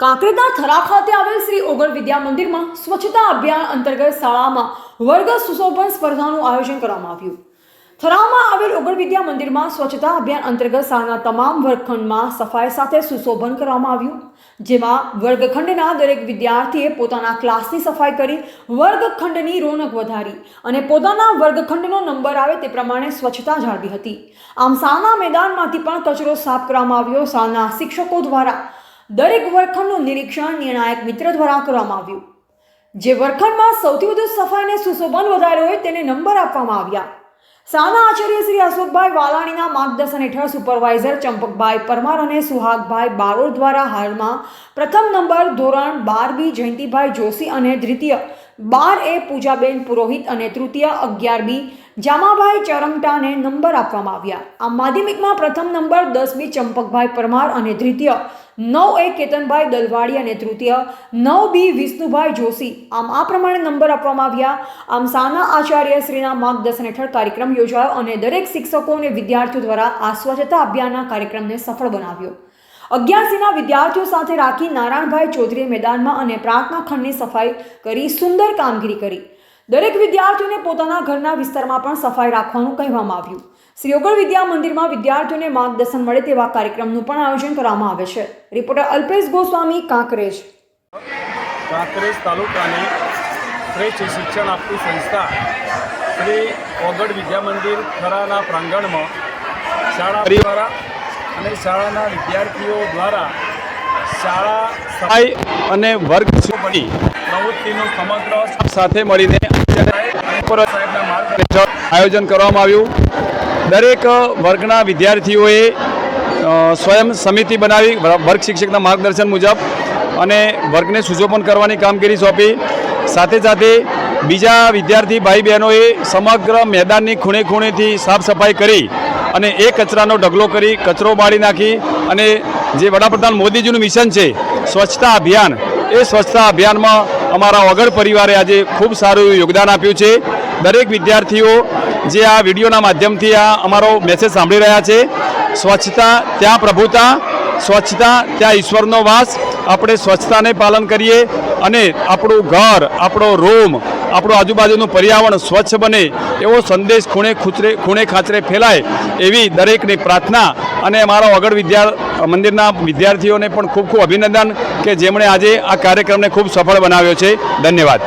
કાંકરેજના થરા ખાતે આવેલ શ્રી ઓગળ વિદ્યા મંદિરમાં સ્વચ્છતા અભિયાન અંતર્ગત શાળામાં વર્ગ સુશોભન સ્પર્ધાનું આયોજન કરવામાં આવ્યું. થરામાં આવેલ ઓગળ વિદ્યા મંદિરમાં સ્વચ્છતા અભિયાન અંતર્ગત શાળાના તમામ વર્ગખંડમાં સફાઈ સાથે સુશોભન કરવામાં આવ્યું. જેમાં વર્ગખંડના દરેક વિદ્યાર્થીએ પોતાના ક્લાસની સફાઈ કરી વર્ગખંડની રોનક વધારી અને પોતાના વર્ગખંડનો નંબર આવે તે પ્રમાણે સ્વચ્છતા જાળવી હતી. આમ શાળાના મેદાનમાંથી પણ કચરો સાફ કરવામાં આવ્યો. શાળાના શિક્ષકો દ્વારા દરેક વર્ગખંડનું નિરીક્ષણ નિર્ણાયક મિત્ર દ્વારા કરવામાં આવ્યું. જે વર્ગખંડમાં સૌથી વધુ સફાઈ અને સુશોભન વધાર્યો હોય તેને નંબર આપવામાં આવ્યા. સાના આચાર્ય શ્રી અશોકભાઈ વાલાણીના માર્ગદર્શન હેઠળ સુપરવાઇઝર ચંપકભાઈ પરમાર અને સુહાગભાઈ બારોડ દ્વારા હાલમાં પ્રથમ નંબર ધોરણ બાર બી જયંતિભાઈ જોશી અને દ્વિતીય બાર એ પૂજાબેન પુરોહિત અને તૃતીય અગિયાર બી જામાભાઈ ચરમટાને નંબર આપવામાં આવ્યા. આ માધ્યમિકમાં પ્રથમ નંબર દસ બી ચંપકભાઈ પરમાર અને દ્વિતીય નવ એ કેતનભાઈ દલવાડી અને તૃતીય નવ બી વિષ્ણુભાઈ જોશી. આમ આ પ્રમાણે નંબર આપવામાં આવ્યા. આમ સાના આચાર્ય શ્રીના માર્ગદર્શન હેઠળ કાર્યક્રમ યોજાયો અને દરેક શિક્ષકો અને વિદ્યાર્થીઓ દ્વારા આ સ્વચ્છતા અભિયાનના કાર્યક્રમને સફળ બનાવ્યો. અગિયારસીના વિદ્યાર્થીઓ સાથે રાખી નારાયણભાઈ ચૌધરીએ મેદાનમાં અને પ્રાર્થના ખંડની સફાઈ કરી સુંદર કામગીરી કરી. દરેક વિદ્યાર્થીઓને પોતાના ઘરના વિસ્તારમાં પણ સફાઈ રાખવાનું કહેવામાં આવ્યું. શ્રી ઓગળ વિદ્યા મંદિરમાં વિદ્યાર્થીઓને માર્ગદર્શન મળે તેવા કાર્યક્રમનું પણ આયોજન કરવામાં આવે છે. રિપોર્ટર અલ્પેશ ગોસ્વામી, કાંકરેજ. કાંકરેજ તાલુકાની શ્રેષ્ઠ શિક્ષણ આપતી સંસ્થા શ્રી ઓગળ વિદ્યા મંદિર ખરાના પ્રાંગણમાં શાળા પરિવાર અને શાળાના વિદ્યાર્થીઓ દ્વારા શાળા સફાઈ અને વર્ગ સુપણી પ્રવૃત્તિનું સમગ્ર સાથે મળીને આયોજન કરવામાં આવ્યું. દરેક વર્ગના વિદ્યાર્થીઓએ સ્વયં સમિતિ બનાવી વર્ગ શિક્ષકના માર્ગદર્શન મુજબ અને વર્ગને સુશોભન કરવાની કામગીરી સોંપી. સાથે સાથે બીજા વિદ્યાર્થી ભાઈ બહેનોએ સમગ્ર મેદાનની ખૂણે ખૂણેથી સાફ સફાઈ કરી અને એ કચરાનો ઢગલો કરી કચરો બાળી નાખી અને જે વડાપ્રધાન મોદીજીનું મિશન છે, સ્વચ્છતા અભિયાન. એ સ્વચ્છતા અભિયાનમાં અમારા વગર પરિવારે આજે ખૂબ સારું યોગદાન આપ્યું છે. દરેક વિદ્યાર્થીઓ જે આ વિડીયોના માધ્યમથી આ અમારો મેસેજ સાંભળી રહ્યા છે, સ્વચ્છતા ત્યાં પ્રભુતા, સ્વચ્છતા ત્યાં ઈશ્વરનો વાસ. આપણે સ્વચ્છતાને પાલન કરીએ અને આપણું ઘર, આપણો રૂમ, આપણું આજુબાજુનું પર્યાવરણ સ્વચ્છ બને એવો સંદેશ ખૂણે ખૂચરે ખૂણે ખાચરે ફેલાય એવી દરેકની પ્રાર્થના અને મારા વગડ વિદ્યા મંદિરના વિદ્યાર્થીઓને પણ ખૂબ ખૂબ અભિનંદન કે જેમણે આજે આ કાર્યક્રમને ખૂબ સફળ બનાવ્યો છે. ધન્યવાદ.